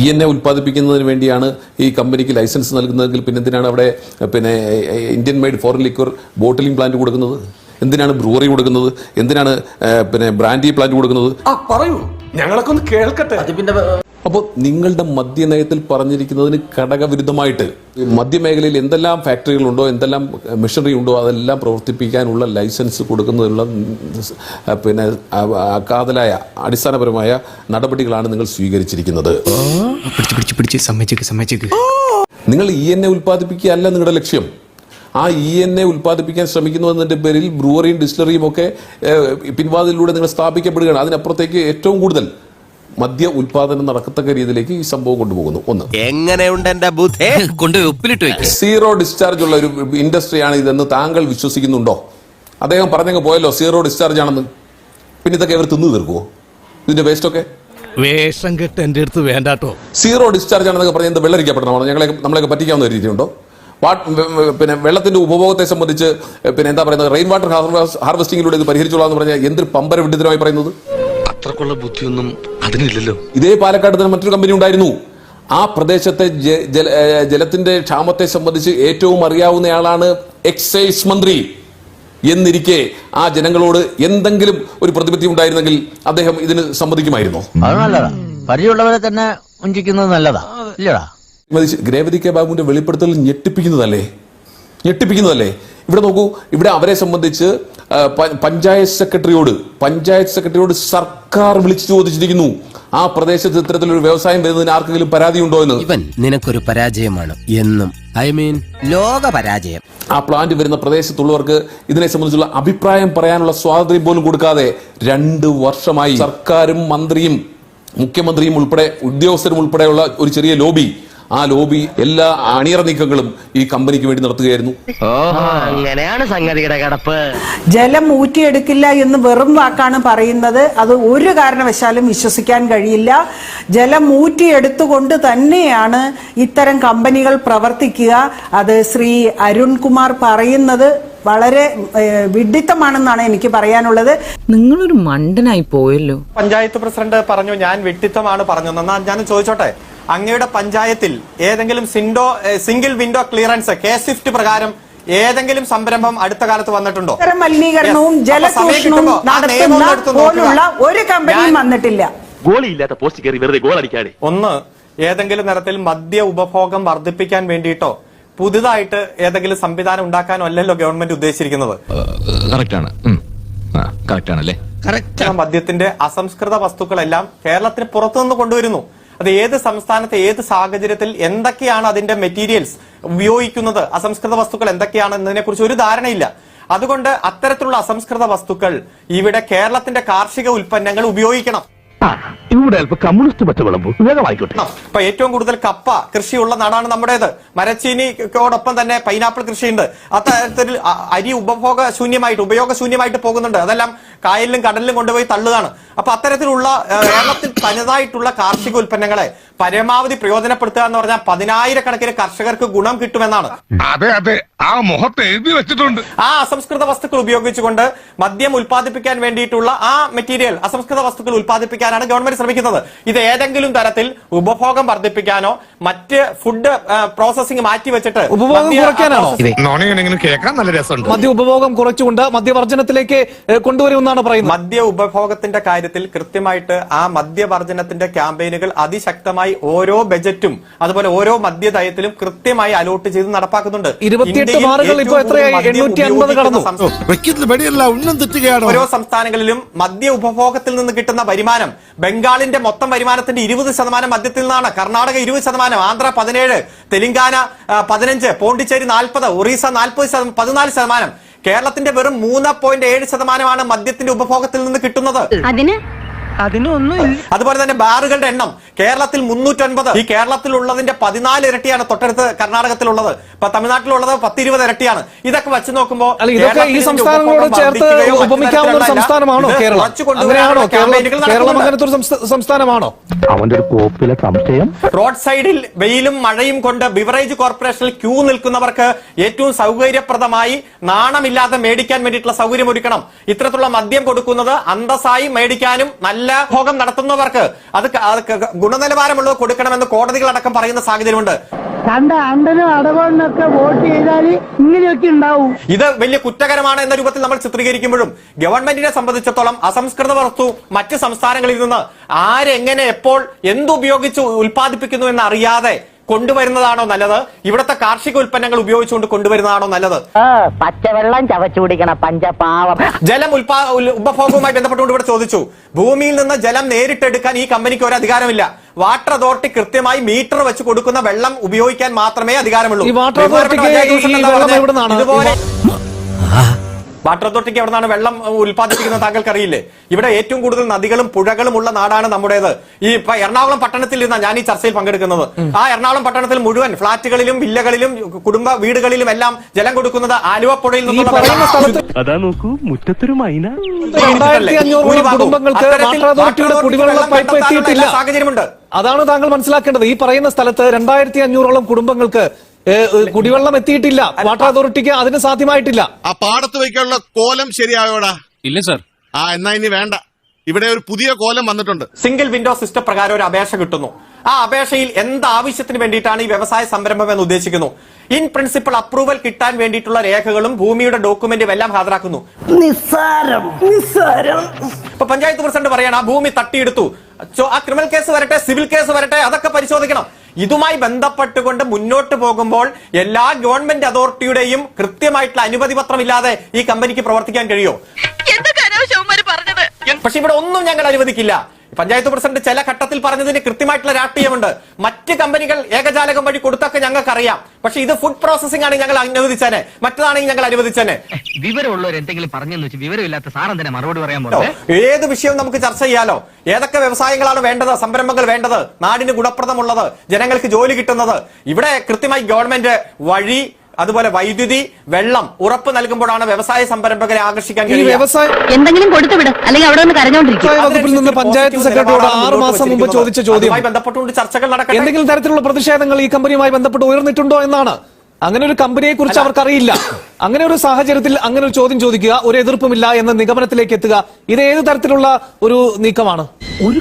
E N A ഉൽപ്പാദിപ്പിക്കുന്നതിന് വേണ്ടിയാണ് ഈ കമ്പനിക്ക് ലൈസൻസ് നൽകുന്നതെങ്കിൽ പിന്നെ എന്തിനാണ് അവിടെ പിന്നെ Indian made foreign liquor bottling plant കൊടുക്കുന്നത്? എന്തിനാണ് ബ്രൂവറി കൊടുക്കുന്നത്? എന്തിനാണ് പിന്നെ ബ്രാൻഡി പ്ലാന്റ് കൊടുക്കുന്നത്? ആ പറയൂ. ഞങ്ങളൊക്കെ ഒന്ന് കേൾക്കട്ടെ. അപ്പോൾ നിങ്ങളുടെ മദ്യനയത്തിൽ പറഞ്ഞിരിക്കുന്നതിന് ഘടകവിരുദ്ധമായിട്ട് മദ്യമേഖലയിൽ എന്തെല്ലാം ഫാക്ടറികളുണ്ടോ എന്തെല്ലാം മെഷീനറി ഉണ്ടോ അതെല്ലാം പ്രവർത്തിപ്പിക്കാനുള്ള ലൈസൻസ് കൊടുക്കുന്നതിനുള്ള പിന്നെ കാതലായ അടിസ്ഥാനപരമായ നടപടികളാണ് നിങ്ങൾ സ്വീകരിച്ചിരിക്കുന്നത്. നിങ്ങൾ ഇ എൻ എ ഉൽപ്പാദിപ്പിക്കുകയല്ല നിങ്ങളുടെ ലക്ഷ്യം. ആ ഇ എൻ എ ഉൽപ്പാദിപ്പിക്കാൻ ശ്രമിക്കുന്നതിന്റെ പേരിൽ ബ്രൂവറിയും ഡിസ്റ്റിലറിയും ഒക്കെ പിൻവാതിലൂടെ നിങ്ങൾ സ്ഥാപിക്കപ്പെടുകയാണ്. അതിനപ്പുറത്തേക്ക് ഏറ്റവും കൂടുതൽ മദ്യ ഉൽപാദനം നടക്കത്തക്ക രീതിയിലേക്ക് ഈ സംഭവം കൊണ്ടുപോകുന്നു. ഒന്ന്. എങ്ങനെയുണ്ട് എന്റെ ബുദ്ധി? കൊണ്ടുപോയി ഉപ്പിലിട്ട് വെക്ക്. സീറോ ഡിസ്ചാർജ് ഉള്ള ഒരു ഇൻഡസ്ട്രിയാണ് ഇതെന്ന് താങ്കൾ വിശ്വസിക്കുന്നുണ്ടോ? അദ്ദേഹം പറഞ്ഞങ്ങ് പോയല്ലോ സീറോ ഡിസ്ചാർജ് ആണെന്ന്. പിന്നെ ഇതൊക്കെ അവർ തിന്നു തീർക്കുമോ ഇതിന്റെ വേസ്റ്റൊക്കെ വേഷം കെട്ട് എന്റെ അടുത്ത് വേണ്ടാട്ടോ. സീറോ ഡിസ്ചാർജ് ആണെന്നൊക്കെ പറഞ്ഞ് എന്ത് വെള്ളരിക്കപ്പെടണോ? ഞങ്ങളെ നമ്മളെയൊക്കെ പറ്റിക്കാവുന്ന ഒരു രീതിയുണ്ടോ? വാട്ട് പിന്നെ വെള്ളത്തിന്റെ ഉപഭോഗത്തെ സംബന്ധിച്ച് പിന്നെ എന്താ പറയുന്നത്? റെയിൻ വാട്ടർ ഹാർവെസ്റ്റിംഗിലൂടെ ഇത് പരിഹരിച്ചോളാം എന്ന് പറഞ്ഞാൽ എന്തൊരു പമ്പര വിഡിതരമായി പറയുന്നത്? അത്രക്കുള്ള ബുദ്ധിയൊന്നും അതിനില്ലല്ലോ. ഇതേ പാലക്കാട് തന്നെ മറ്റൊരു കമ്പനി ഉണ്ടായിരുന്നു. ആ പ്രദേശത്തെ ജലത്തിന്റെ ക്ഷാമത്തെ സംബന്ധിച്ച് ഏറ്റവും അറിയാവുന്നയാളാണ് എക്സൈസ് മന്ത്രി എന്നിരിക്കെ ആ ജനങ്ങളോട് എന്തെങ്കിലും ഒരു പ്രതിപത്തി ഉണ്ടായിരുന്നെങ്കിൽ അദ്ദേഹം ഇതിന് സമ്മതിക്കുമായിരുന്നു. അത് നല്ലതാ. പരിചയമുള്ളവരെ തന്നെ നല്ലതാ. ഇല്ലടാ. രേവതി കെ ബാബുവിന്റെ വെളിപ്പെടുത്തൽ ഞെട്ടിപ്പിക്കുന്നതല്ലേ? ഞെട്ടിപ്പിക്കുന്നതല്ലേ? ഇവിടെ നോക്കൂ ഇവിടെ അവരെ സംബന്ധിച്ച് പഞ്ചായത്ത് സെക്രട്ടറിയോട് പഞ്ചായത്ത് സെക്രട്ടറിയോട് സർക്കാർ വിളിച്ചു ചോദിച്ചിരിക്കുന്നു. ആ പ്രദേശത്ത് ഇത്തരത്തിലൊരു വ്യവസായം വരുന്നതിന് ആർക്കെങ്കിലും പരാതിയുണ്ടോ എന്ന്? ഇവൻ നിനക്കൊരു പരാജയമാണ്. എന്നും. ഐ മീൻ ലോക പരാജയം. ആ പ്ലാന്റ് വരുന്ന പ്രദേശത്തുള്ളവർക്ക് ഇതിനെ സംബന്ധിച്ചുള്ള അഭിപ്രായം പറയാനുള്ള സ്വാതന്ത്ര്യം പോലും കൊടുക്കാതെ രണ്ട് വർഷമായി സർക്കാരും മന്ത്രിയും മുഖ്യമന്ത്രിയും ഉൾപ്പെടെ ഉദ്യോഗസ്ഥരും ഉൾപ്പെടെയുള്ള ഒരു ചെറിയ ലോബി ആ ലോബി എല്ലാ അണിയറ നീക്കങ്ങളും ഈ കമ്പനിക്ക് വേണ്ടി നടത്തുകയായിരുന്നു. അങ്ങനെയാണ് സംഗതിയുടെ കടപ്പ്. ജലം ഊറ്റിയെടുക്കില്ല എന്ന് വെറും വാക്കാണ് പറയുന്നത്. അത് ഒരു കാരണവശാലും വിശ്വസിക്കാൻ കഴിയില്ല. ജലം ഊറ്റിയെടുത്തുകൊണ്ട് തന്നെയാണ് ഇത്തരം കമ്പനികൾ പ്രവർത്തിക്കുക. അത് ശ്രീ അരുൺകുമാർ പറയുന്നത് വളരെ വിഡിത്തമാണെന്നാണ് എനിക്ക് പറയാനുള്ളത്. നിങ്ങളൊരു മണ്ടനായി പോയല്ലോ. പഞ്ചായത്ത് പ്രസിഡന്റ് പറഞ്ഞു ഞാൻ വിഡിത്തമാണ് പറഞ്ഞു എന്നാ ഞാൻ ചോദിച്ചോട്ടെ? അങ്ങയുടെ പഞ്ചായത്തിൽ ഏതെങ്കിലും Sindo single window clearance K SWIFT പ്രകാരം ഏതെങ്കിലും സംരംഭം അടുത്ത കാലത്ത് വന്നിട്ടുണ്ടോ? മലിനീകരണവും ജലചൂഷണവും പോലുള്ള ഒരു കമ്പനിയും വന്നിട്ടില്ല. ഗോളിയില്ലാത്ത പോസ്റ്റ് കയറി വെറുതെ ഗോൾ അടിക്കാതെ ഒന്ന് ഏതെങ്കിലും തരത്തിൽ മദ്യ ഉപഭോഗം വർദ്ധിപ്പിക്കാൻ വേണ്ടിയിട്ടോ പുതുതായിട്ട് ഏതെങ്കിലും സംവിധാനം ഉണ്ടാക്കാനോ അല്ലല്ലോ ഗവൺമെന്റ് ഉദ്ദേശിച്ചിരിക്കുന്നത്? മദ്യത്തിന്റെ അസംസ്കൃത വസ്തുക്കളെല്ലാം കേരളത്തിന് പുറത്തുനിന്ന് കൊണ്ടുവരുന്നു. അത് ഏത് സംസ്ഥാനത്ത് ഏത് സാഹചര്യത്തിൽ എന്തൊക്കെയാണ് അതിന്റെ മെറ്റീരിയൽസ് ഉപയോഗിക്കുന്നത് അസംസ്കൃത വസ്തുക്കൾ എന്തൊക്കെയാണ് എന്നതിനെ കുറിച്ച് ഒരു ധാരണയില്ല. അതുകൊണ്ട് അത്തരത്തിലുള്ള അസംസ്കൃത വസ്തുക്കൾ ഇവിടെ കേരളത്തിന്റെ കാർഷിക ഉൽപ്പന്നങ്ങൾ ഉപയോഗിക്കണം. ഇപ്പൊ ഏറ്റവും കൂടുതൽ കപ്പ കൃഷിയുള്ള നാടാണ് നമ്മുടേത്. മരച്ചീനിക്കോടൊപ്പം തന്നെ പൈനാപ്പിൾ കൃഷിയുണ്ട്. അത്തരത്തിൽ അരി ഉപഭോഗ ശൂന്യമായിട്ട് ഉപയോഗശൂന്യമായിട്ട് പോകുന്നുണ്ട്. അതെല്ലാം കായലിലും കടലിലും കൊണ്ടുപോയി തള്ളുകയാണ്. അപ്പൊ അത്തരത്തിലുള്ള കേരളത്തിൽ തനതായിട്ടുള്ള കാർഷിക ഉൽപ്പന്നങ്ങളെ പരമാവധി പ്രയോജനപ്പെടുത്തുക എന്ന് പറഞ്ഞാൽ പതിനായിരക്കണക്കിന് കർഷകർക്ക് ഗുണം കിട്ടുമെന്നാണ്. അതെ അതെ. ആ മുഖത്ത് എഴുതി വെച്ചിട്ടുണ്ട്. ആ അസംസ്കൃത വസ്തുക്കൾ ഉപയോഗിച്ചുകൊണ്ട് മദ്യം ഉൽപ്പാദിപ്പിക്കാൻ വേണ്ടിയിട്ടുള്ള ആ മെറ്റീരിയൽ അസംസ്കൃത വസ്തുക്കൾ ഉൽപ്പാദിപ്പിക്കാനാണ് ഗവൺമെന്റ് ശ്രമിക്കുന്നത്. ഇത് ഏതെങ്കിലും തരത്തിൽ ഉപഭോഗം വർദ്ധിപ്പിക്കാനോ മറ്റ് ഫുഡ് പ്രോസസിംഗ് മാറ്റി വെച്ചിട്ട് ഉപഭോഗം കുറയ്ക്കാനാണോ? കേൾക്കാൻ നല്ല രസമുണ്ട്. മദ്യ ഉപഭോഗം കുറച്ചുകൊണ്ട് മദ്യവർജനത്തിലേക്ക് ഏഹ്, കൊണ്ടുവരുമെന്നാണ് പറയുന്നത്. മദ്യ ഉപഭോഗത്തിന്റെ കാര്യത്തിൽ കൃത്യമായിട്ട് ആ മദ്യവർജനത്തിന്റെ ക്യാമ്പയിനുകൾ അതിശക്തമായി ഓരോ ബജറ്റും അതുപോലെ ഓരോ മദ്യതയത്തിലും കൃത്യമായി അലോട്ട് ചെയ്ത് നടപ്പാക്കുന്നുണ്ട്. ഇരുപത്തിയെട്ട് ഇപ്പോൾ എത്രയായി? കൂടുതൽ മദ്യം 850 കടന്നു. സംസ്ഥാനം- വെക്കുന്ന വെടിയല്ല ഓരോ സംസ്ഥാനങ്ങളിലും മദ്യ ഉപഭോഗത്തിൽ നിന്ന് കിട്ടുന്ന വരുമാനം ബംഗാളിന്റെ മൊത്തം വരുമാനത്തിന്റെ ഇരുപത് ശതമാനം മദ്യത്തിൽ നിന്നാണ്. കർണാടക ഇരുപത് ശതമാനം ആന്ധ്ര പതിനേഴ് തെലങ്കാന പതിനഞ്ച് പോണ്ടിച്ചേരി നാൽപ്പത് ഒറീസ നാൽപ്പത് പതിനാല് ശതമാനം. കേരളത്തിന്റെ വെറും മൂന്ന് പോയിന്റ് ഏഴ് ശതമാനമാണ് മദ്യത്തിന്റെ ഉപഭോഗത്തിൽ നിന്ന് കിട്ടുന്നത്. അതിന്? അതുപോലെ തന്നെ ബാറുകളുടെ എണ്ണം കേരളത്തിൽ മുന്നൂറ്റൊൻപത്. ഈ കേരളത്തിൽ ഉള്ളതിന്റെ പതിനാല് ഇരട്ടിയാണ് തൊട്ടടുത്ത് കർണാടകത്തിലുള്ളത്. ഇപ്പൊ തമിഴ്നാട്ടിലുള്ളത് പത്തിരുപത് ഇരട്ടിയാണ്. ഇതൊക്കെ വെച്ച് നോക്കുമ്പോൾ അല്ല ഈ സംസ്ഥാനങ്ങളോട് ചേർത്ത് ഉപമിക്കാവുന്ന സംസ്ഥാനമാണോ കേരളം. അങ്ങനത്തെ ഒരു സംസ്ഥാനമാണോ? അവന്റെ ഒരു കോപ്പിലെ സംശയം. റോഡ് സൈഡിൽ വെയിലും മഴയും കൊണ്ട് ബിവറേജ് കോർപ്പറേഷനിൽ ക്യൂ നിൽക്കുന്നവർക്ക് ഏറ്റവും സൗകര്യപ്രദമായി നാണമില്ലാതെ മേടിക്കാൻ വേണ്ടിയിട്ടുള്ള സൗകര്യം ഒരുക്കണം ഇത്തരത്തിലുള്ള മദ്യം കൊടുക്കുന്നത് അന്തസ്സായി മേടിക്കാനും നല്ല ഭോഗം നടത്തുന്നവർക്ക് അത് ഗുണനിലവാരമുള്ളത് കൊടുക്കണമെന്ന് കോടതികളടക്കം പറയുന്ന സാഹചര്യമുണ്ട്. കണ്ട അണ്ടനും അടവണ്ണൊക്കെ വോട്ട് ചെയ്താൽ ഇങ്ങനെയൊക്കെ ഉണ്ടാവും. ഇത് വലിയ കുറ്റകരമാണ് എന്ന രൂപത്തിൽ നമ്മൾ ചിത്രീകരിക്കുമ്പോഴും ഗവൺമെന്റിനെ സംബന്ധിച്ചിടത്തോളം അസംസ്കൃത വസ്തു മറ്റ് സംസ്ഥാനങ്ങളിൽ നിന്ന് ആരെങ്ങനെ എപ്പോൾ എന്തുപയോഗിച്ച് ഉൽപ്പാദിപ്പിക്കുന്നു എന്ന് അറിയാതെ കൊണ്ടുവരുന്നതാണോ നല്ലത്? ഇവിടുത്തെ കാർഷിക ഉൽപ്പന്നങ്ങൾ ഉപയോഗിച്ചുകൊണ്ട് കൊണ്ടുവരുന്നതാണോ നല്ലത്? പച്ചവെള്ളം ചവച്ചുപിടിക്കണം പഞ്ചപാവം. ജലം ഉൽപാ ഉപഭോഗവുമായി ബന്ധപ്പെട്ടുകൊണ്ട് ഇവിടെ ചോദിച്ചു. ഭൂമിയിൽ നിന്ന് ജലം നേരിട്ടെടുക്കാൻ ഈ കമ്പനിക്ക് ഒരു അധികാരമില്ല. വാട്ടർ അതോറിറ്റി കൃത്യമായി മീറ്റർ വെച്ച് കൊടുക്കുന്ന വെള്ളം ഉപയോഗിക്കാൻ മാത്രമേ അധികാരമുള്ളൂ? ഇതുപോലെ വാട്ടർ അതോറിറ്റിക്ക് എവിടെ നിന്നാണ് വെള്ളം ഉൽപ്പാദിപ്പിക്കുന്നത് താങ്കൾക്ക് അറിയില്ലേ ഇവിടെ ഏറ്റവും കൂടുതൽ നദികളും പുഴകളും ഉള്ള നാടാണ് നമ്മുടേത്. ഈ ഇപ്പൊ എറണാകുളം പട്ടണത്തിൽ ഇരുന്ന ഞാൻ ഈ ചർച്ചയിൽ പങ്കെടുക്കുന്നത്. ആ എറണാകുളം പട്ടണത്തിൽ മുഴുവൻ ഫ്ളാറ്റുകളിലും വില്ലകളിലും കുടുംബ വീടുകളിലും എല്ലാം ജലം കൊടുക്കുന്നത് ആലുവ പുഴയിൽ നിന്നുള്ള വെള്ളം- അതാ നോക്കൂ മുറ്റത്തൊരു മൈന. സാഹചര്യമുണ്ട്. അതാണ് താങ്കൾ മനസ്സിലാക്കേണ്ടത്. ഈ പറയുന്ന സ്ഥലത്ത് രണ്ടായിരത്തി അഞ്ഞൂറോളം കുടുംബങ്ങൾക്ക് കുടിവെള്ളം എത്തിയിട്ടില്ല. വാട്ടർ അതോറിറ്റിക്ക് അതിന് സാധ്യമായിട്ടില്ല. ആ പാടത്ത് വയ്ക്കാനുള്ള കോലം ശരിയായോടാ? ഇല്ല സർ. ആ എന്നാ ഇനി വേണ്ട. ഇവിടെ ഒരു പുതിയ കോലം വന്നിട്ടുണ്ട്. സിംഗിൾ വിൻഡോ സിസ്റ്റം പ്രകാരം ഒരു അപേക്ഷ കിട്ടുന്നു. ആ അപേക്ഷയിൽ എന്ത് ആവശ്യത്തിന് വേണ്ടിയിട്ടാണ് ഈ വ്യവസായ സംരംഭം എന്ന് ഉദ്ദേശിക്കുന്നു? ഇൻ പ്രിൻസിപ്പൽ അപ്രൂവൽ കിട്ടാൻ വേണ്ടിയിട്ടുള്ള രേഖകളും ഭൂമിയുടെ ഡോക്യുമെന്റും എല്ലാം ഹാജരാക്കുന്നു. നിസ്സാരം. നിസ്സാരം. ഇപ്പൊ പഞ്ചായത്ത് പ്രസിഡന്റ് പറയണം ആ ഭൂമി തട്ടിയെടുത്തു. ആ ക്രിമിനൽ കേസ് വരട്ടെ സിവിൽ കേസ് വരട്ടെ അതൊക്കെ പരിശോധിക്കണം. ഇതുമായി ബന്ധപ്പെട്ടുകൊണ്ട് മുന്നോട്ട് പോകുമ്പോൾ എല്ലാ ഗവൺമെന്റ് അതോറിറ്റിയുടെയും കൃത്യമായിട്ടുള്ള അനുമതി പത്രമില്ലാതെ ഈ കമ്പനിക്ക് പ്രവർത്തിക്കാൻ കഴിയോ? പക്ഷെ ഇവിടെ ഒന്നും ഞങ്ങൾ അനുവദിക്കില്ല. പഞ്ചായത്ത് പ്രസിഡന്റ് ചില ഘട്ടത്തിൽ പറഞ്ഞതിന് കൃത്യമായിട്ടുള്ള രാഷ്ട്രീയമുണ്ട്. മറ്റ് കമ്പനികൾ ഏകജാലകം വഴി കൊടുത്തൊക്കെ ഞങ്ങൾക്ക് അറിയാം പക്ഷെ ഇത് ഫുഡ് പ്രോസസിംഗ് ആണ് ഞങ്ങൾ അനുവദിച്ചേനെ മറ്റതാണെങ്കിൽ ഞങ്ങൾ അനുവദിച്ചേനെ വിവരമുള്ളവർ എന്തെങ്കിലും പറഞ്ഞെന്ന് വെച്ച് വിവരമില്ലാത്ത സാറൻ തന്നെ മറുപടി പറയാൻ ോ, ഏത് വിഷയവും നമുക്ക് ചർച്ച ചെയ്യാലോ? ഏതൊക്കെ വ്യവസായങ്ങളാണ് വേണ്ടത്? സംരംഭങ്ങൾ വേണ്ടത്? നാടിന് ഗുണപ്രദമുള്ളത്? ജനങ്ങൾക്ക് ജോലി കിട്ടുന്നത്? ഇവിടെ കൃത്യമായി ഗവൺമെന്റ് വഴി അതുപോലെ വൈദ്യുതി വെള്ളം ഉറപ്പ് നൽകുമ്പോഴാണ് വ്യവസായ സംരംഭകരെ ആകർഷിക്കാൻ വ്യവസായ എന്തെങ്കിലും അല്ലെങ്കിൽ അവിടെ കരഞ്ഞോണ്ടിരിക്കും. പഞ്ചായത്ത് സെക്രട്ടറിയോട് ആറ് മാസം മുമ്പ് ചോദിച്ച ബന്ധപ്പെട്ടുകൊണ്ട് ചർച്ചകൾ നടക്കട്ടെ. എന്തെങ്കിലും തരത്തിലുള്ള പ്രതിഷേധങ്ങൾ ഈ കമ്പനിയുമായി ബന്ധപ്പെട്ട് ഉയർന്നിട്ടുണ്ടോ എന്നാണ്. അങ്ങനെ ഒരു കമ്പനിയെ കുറിച്ച് അവർക്ക് അറിയില്ല അങ്ങനെ ഒരു സാഹചര്യത്തിൽ അങ്ങനെ ഒരു ചോദ്യം ചോദിക്കുക ഒരു എതിർപ്പുമില്ല എന്ന നിഗമനത്തിലേക്ക് എത്തുക ഇത് ഏത് തരത്തിലുള്ള ഒരു നീക്കമാണ്? ഒരു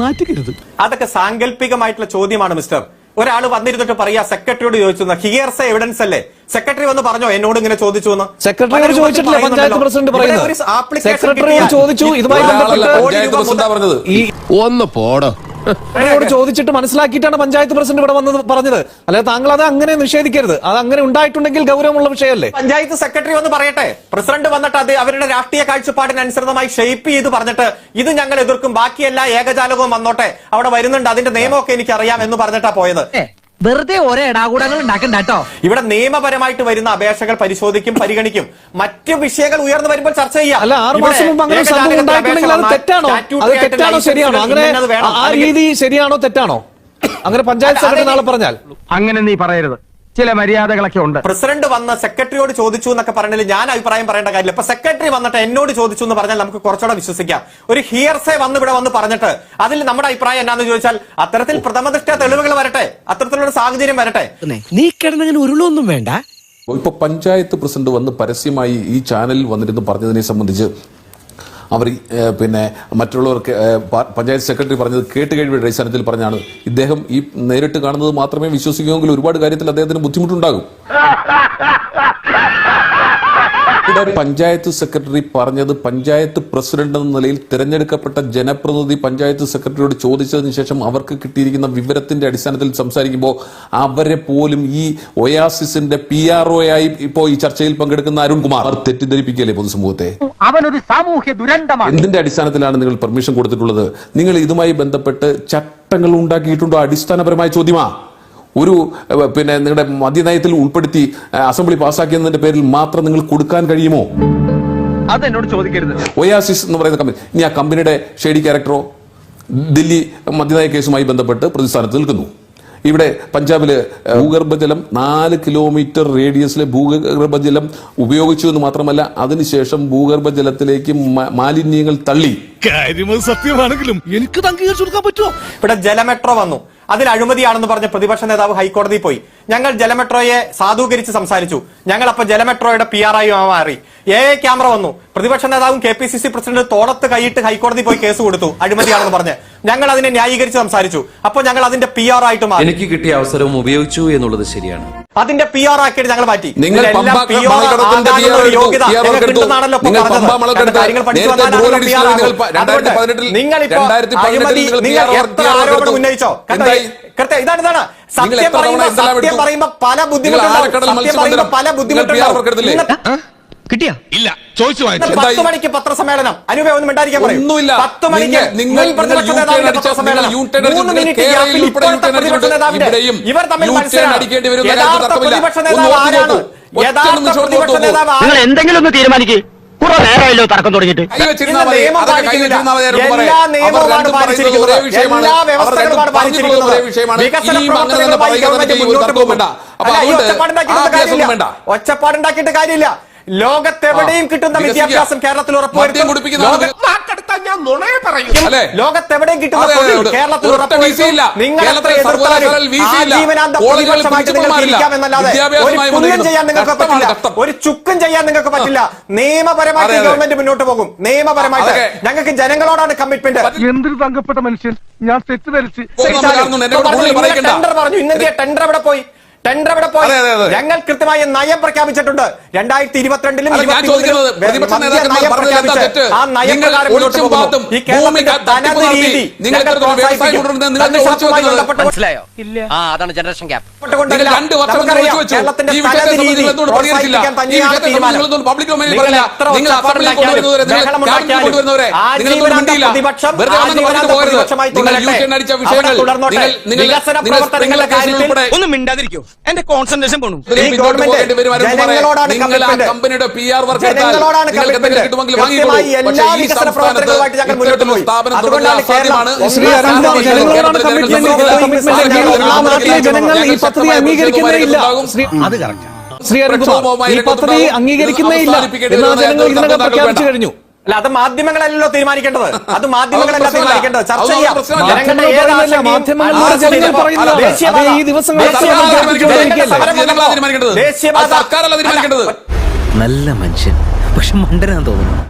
നാറ്റുകരുത്. അതൊക്കെ സാങ്കല്പികമായിട്ടുള്ള ചോദ്യമാണ് മിസ്റ്റർ. ഒരാൾ വന്നിരുന്നിട്ട് പറയാ സെക്രട്ടറിയോട് ചോദിച്ചു ഹിയർസ് എവിഡൻസ് അല്ലേ? സെക്രട്ടറി വന്ന് പറഞ്ഞോ എന്നോട് ഇങ്ങനെ ചോദിച്ചു എന്ന്? സെക്രട്ടറിയോട് ചോദിച്ചിട്ടില്ല പഞ്ചായത്ത് പ്രസിഡന്റ് പറയുന്നത്. സെക്രട്ടറിയോട് ചോദിച്ചു ഇതുമായി ബന്ധപ്പെട്ട് ഒന്ന് പോടോ. സെക്രട്ടറിയോട് ചോദിച്ചിട്ട് മനസ്സിലാക്കിയിട്ടാണ് പഞ്ചായത്ത് പ്രസിഡന്റ് ഇവിടെ വന്നത് പറഞ്ഞത്. അല്ലെ താങ്കൾ അത് അങ്ങനെ നിഷേധിക്കരുത്. അത് അങ്ങനെ ഉണ്ടായിട്ടുണ്ടെങ്കിൽ ഗൗരവമുള്ള വിഷയമല്ലേ? പഞ്ചായത്ത് സെക്രട്ടറി ഒന്ന് പറയട്ടെ. പ്രസിഡന്റ് വന്നിട്ട് അത് അവരുടെ രാഷ്ട്രീയ കാഴ്ചപ്പാടിനനുസൃതമായി ഷെയ്പ്പ് ചെയ്ത് പറഞ്ഞിട്ട് ഇത് ഞങ്ങൾ എതിർക്കും ബാക്കിയെല്ലാ ഏകജാലകവും വന്നോട്ടെ. അവിടെ വരുന്നുണ്ട് അതിന്റെ നിയമമൊക്കെ എനിക്ക് അറിയാം എന്ന് പറഞ്ഞിട്ടാ പോയത്. വെറുതെ ഒരേ ഇടാകൂടങ്ങൾ ഉണ്ടാക്കണ്ട കേട്ടോ. ഇവിടെ നിയമപരമായിട്ട് വരുന്ന അപേക്ഷകൾ പരിശോധിക്കും പരിഗണിക്കും. മറ്റു വിഷയങ്ങൾ ഉയർന്നു വരുമ്പോൾ ചർച്ച ചെയ്യാം. അല്ല ആറ് മാസം മുമ്പ് അങ്ങനെ സംഭവം ഏകജാലകത്തിൽ ഉണ്ടായിട്ടുണ്ടെങ്കിൽ അത് തെറ്റാണോ? അത് തെറ്റാണോ ശരിയാണോ? അങ്ങനെ ആ രീതി ശരിയാണോ തെറ്റാണോ? അങ്ങനെ പഞ്ചായത്ത് സെക്രട്ടറി നാളെ പറഞ്ഞാൽ. അങ്ങനെ നീ പറയരുത്. ചില മര്യാദകളൊക്കെ ഉണ്ട്. പ്രസിഡന്റ് വന്ന് സെക്രട്ടറിയോട് ചോദിച്ചു എന്നൊക്കെ പറഞ്ഞാൽ ഞാൻ അഭിപ്രായം പറയേണ്ട കാര്യമില്ല. ഇപ്പൊ സെക്രട്ടറി വന്നിട്ട് എന്നോട് ചോദിച്ചു എന്ന് പറഞ്ഞാൽ നമുക്ക് കുറച്ചുകൂടെ വിശ്വസിക്കാം. ഒരു ഹിയർസെ വന്ന് ഇവിടെ വന്ന് പറഞ്ഞിട്ട് അതിൽ നമ്മുടെ അഭിപ്രായം എന്നാന്ന് ചോദിച്ചാൽ അത്തരത്തിൽ പ്രഥമദൃഷ്ട തെളിവുകൾ വരട്ടെ. അത്തരത്തിലുള്ള സാഹചര്യം വരട്ടെ. നീ കിടന്നങ്ങനെ ഉരുളൊന്നും വേണ്ട. ഇപ്പൊ പഞ്ചായത്ത് പ്രസിഡന്റ് വന്ന് പരസ്യമായി ഈ ചാനലിൽ വന്നിരുന്നു പറഞ്ഞതിനെ സംബന്ധിച്ച് അവർ പിന്നെ മറ്റുള്ളവർക്ക് പഞ്ചായത്ത് സെക്രട്ടറി പറഞ്ഞത് കേട്ട് കഴിവിയുടെ അടിസ്ഥാനത്തിൽ പറഞ്ഞാണ് ഇദ്ദേഹം ഈ നേരിട്ട് കാണുന്നത് മാത്രമേ വിശ്വസിക്കുമെങ്കിൽ ഒരുപാട് കാര്യത്തിൽ അദ്ദേഹത്തിന് ബുദ്ധിമുട്ടുണ്ടാകും. ഇവിടെ പഞ്ചായത്ത് സെക്രട്ടറി പറഞ്ഞത് പഞ്ചായത്ത് പ്രസിഡന്റ് എന്ന നിലയിൽ തിരഞ്ഞെടുക്കപ്പെട്ട ജനപ്രതിനിധി പഞ്ചായത്ത് സെക്രട്ടറിയോട് ചോദിച്ചതിന് ശേഷം അവർക്ക് കിട്ടിയിരിക്കുന്ന വിവരത്തിന്റെ അടിസ്ഥാനത്തിൽ സംസാരിക്കുമ്പോൾ അവരെ പോലും ഈ ഒയാസിസിന്റെ പി ആർ ഒ ആയി ഇപ്പോൾ ഈ ചർച്ചയിൽ പങ്കെടുക്കുന്ന അരുൺകുമാർ അവർ തെറ്റിദ്ധരിപ്പിക്കുകയല്ലേ പൊതുസമൂഹത്തെ? അവനൊരു സാമൂഹ്യ ദുരന്തമാണ് എന്തിന്റെ അടിസ്ഥാനത്തിലാണ് നിങ്ങൾ പെർമിഷൻ കൊടുത്തിട്ടുള്ളത്? നിങ്ങൾ ഇതുമായി ബന്ധപ്പെട്ട് ചട്ടങ്ങൾ ഉണ്ടാക്കിയിട്ടുണ്ടോ? അടിസ്ഥാനപരമായ ചോദ്യമാ. ഒരു പിന്നെ നിങ്ങളുടെ മദ്യനയത്തിൽ ഉൾപ്പെടുത്തി അസംബ്ലി പാസ്സാക്കിയതിന്റെ പേരിൽ മാത്രം നിങ്ങൾ കൊടുക്കാൻ കഴിയുമോ? അത് എന്നോട് ചോദിക്കരുത്. ഒയാസിസ് എന്ന് പറയുന്ന കമ്പനി ഇനി ആ കമ്പനിയുടെ ഷെയ്ഡി ക്യാരക്ടറോ ദില്ലി മദ്യനയ കേസുമായി ബന്ധപ്പെട്ട് പ്രതിസ്ഥാനത്ത് നിൽക്കുന്നു. ഇവിടെ പഞ്ചാബിൽ ഭൂഗർഭജലം നാല് കിലോമീറ്റർ റേഡിയസിലെ ഭൂഗർഭജലം ഉപയോഗിച്ചു എന്ന് മാത്രമല്ല അതിനുശേഷം ഭൂഗർഭജലത്തിലേക്ക് മാലിന്യങ്ങൾ തള്ളി. കാര്യമത് സത്യമാണെങ്കിലും എനിക്ക് ഇവിടെ ജലമെട്രോ വന്നു. അതിൽ അഴിമതിയാണെന്ന് പറഞ്ഞ പ്രതിപക്ഷ നേതാവ് ഹൈക്കോടതിയിൽ പോയി. ഞങ്ങൾ ജലമെട്രോയെ സാധൂകരിച്ച് സംസാരിച്ചു. ഞങ്ങൾ അപ്പൊ ജലമെട്രോയുടെ പി ആർ ആയി മാറി. എ ക്യാമറ വന്നു. പ്രതിപക്ഷ നേതാവും K P C C president തോളത്ത് കൈയിട്ട് ഹൈക്കോടതി പോയി കേസ് കൊടുത്തു. അഴിമതിയാണെന്ന് പറഞ്ഞ്. ഞങ്ങൾ അതിനെ ന്യായീകരിച്ച് സംസാരിച്ചു. അപ്പോൾ ഞങ്ങൾ അതിന്റെ പി ആർ ആയിട്ട് മാറി. എനിക്ക് കിട്ടിയ അവസരവും ഉപയോഗിച്ചു എന്നുള്ളത് ശരിയാണ്. അതിന്റെ പി ആർ ആക്കിയിട്ട് ഞങ്ങൾ മാറ്റി. നിങ്ങൾ. നിങ്ങൾ എത്ര ആരോപണം ഉന്നയിച്ചോ? എന്തായി? ഇതാണ് ഇതാണ്. സത്യം പറയുമ്പോ സത്യം പറയുമ്പോ പല ബുദ്ധിമുട്ടുകളും ബുദ്ധിമുട്ടുണ്ടാവും. സത്യം പറയുമ്പോ പല ബുദ്ധിമുട്ടുകളും ബുദ്ധിമുട്ടുണ്ടാവും. കിട്ടിയാ? ഇല്ല. ചോദിച്ചു വാങ്ങിച്ചു. പത്ത് മണിക്ക് പത്രസമ്മേളനം. അനുപേ ഒന്നും മിണ്ടായിരിക്കാൻ പറയും. ഒന്നുമില്ല. പത്ത് മണിക്ക് നിങ്ങൾ- നിങ്ങൾ- മുൻ പ്രതിപക്ഷ നിങ്ങൾ നേതാവിന്റെ പത്രസമ്മേളനം. നിങ്ങൾ യു-ടേൺ അടിച്ച- മൂന്ന് മിനിറ്റ് ഗ്യാപ്പിൽ ഇപ്പോഴത്തെ പ്രതിപക്ഷ നേതാവിന്റെ ഇവർ തമ്മിൽ യു-ടേൺ മത്സരമാണ്. അടിക്കേണ്ടി വരും എന്ന യഥാർത്ഥ പ്രതിപക്ഷ നേതാവ് ആരാണ് യഥാർത്ഥ പ്രതിപക്ഷ നേതാവ് നിങ്ങൾ എന്തെങ്കിലും ഒന്ന് തീരുമാനിക്ക്. കുറെ നേരമല്ലോ തർക്കം തുടങ്ങിയിട്ട്. ഒച്ചപ്പാടുണ്ടാക്കിയിട്ട് കാര്യമില്ല. ലോകത്തെവിടെയും കിട്ടുന്ന വിദ്യാഭ്യാസം കേരളത്തിൽ ഉറപ്പുവരുത്തും? ലോകത്തെവിടെയും കിട്ടുന്ന തൊഴിൽ. കേരളത്തിൽ ഉറപ്പുവരുത്തും. നിങ്ങൾ എത്ര എതിർത്താലും പ്രതിപക്ഷമായിട്ട് നിങ്ങൾക്ക് ഒരു പുല്ലും ചെയ്യാൻ നിങ്ങൾക്ക് പറ്റില്ല. ഒരു ചുക്കും ചെയ്യാൻ നിങ്ങൾക്ക് പറ്റില്ല. നിയമപരമായിട്ട്. ഗവൺമെന്റ് മുന്നോട്ട് പോകും. നിയമപരമായിട്ട്. ഞങ്ങൾക്ക് ജനങ്ങളോടാണ് കമ്മിറ്റ്മെന്റ് എന്തൊരു തങ്കപ്പെട്ട മനുഷ്യൻ? ഞാൻ തെറ്റിദ്ധരിച്ച്. ടെൻഡർ പറഞ്ഞു. ഇന്നത്തെ ടെൻഡർ അവിടെ പോയി? ടെൻഡർ എവിടെ പോയി. ഞങ്ങൾ കൃത്യമായി നയം പ്രഖ്യാപിച്ചിട്ടുണ്ട് രണ്ടായിരത്തി ഇരുപത്തിരണ്ടിലും ഞാൻ ചോദിക്കുന്നത് പ്രതിപക്ഷ നേതാക്കന്മാർ പറഞ്ഞത് ആ ഈ കേരളത്തിന്റെ തനത് രീതി മനസ്സിലായോ ആ അതാണ് ജനറേഷൻ ഗ്യാപ്പ്. കേരളത്തിന്റെ തനത് രീതി? പ്രോത്സാഹിപ്പിക്കാൻ തന്നെയാണ് തീരുമാനം. പ്രതിപക്ഷം, പ്രതിപക്ഷമായി തുടരട്ടെ. തുടർന്നോട്ടെ. വികസന പ്രവർത്തനങ്ങളുടെ കാര്യത്തിൽ ഒന്നും മിണ്ടാതിരിക്കോ എന്റെ കോൺസെൻട്രേഷൻ പോണു. ഈ ഗവൺമെന്റ് ജനങ്ങളോടാണ് ജനങ്ങളോടാണ് കൃത്യമായി എല്ലാ വികസന പ്രവർത്തനങ്ങളുമായിട്ട് ഞങ്ങൾ മുന്നോട്ട് പോയി. അതുകൊണ്ടാണ് കേരളം ജനങ്ങൾ ഈ പദ്ധതി അംഗീകരിക്കുന്നേ ഇല്ല. അത് കറക്റ്റ് ശ്രീ അരുൺകുമാർ ഈ പദ്ധതി അംഗീകരിക്കുന്നേ ഇല്ല. എന്നാ ജനങ്ങൾ ഇതിനകം പ്രഖ്യാപിച്ചു കഴിഞ്ഞു. അല്ല അത് മാധ്യമങ്ങളല്ലല്ലോ തീരുമാനിക്കേണ്ടത്. അത് മാധ്യമങ്ങളല്ല. തീരുമാനിക്കേണ്ടത്. ചർച്ച ചെയ്യാം. നല്ല മനുഷ്യൻ. പക്ഷെ മണ്ടനാന്ന് തോന്നുന്നു.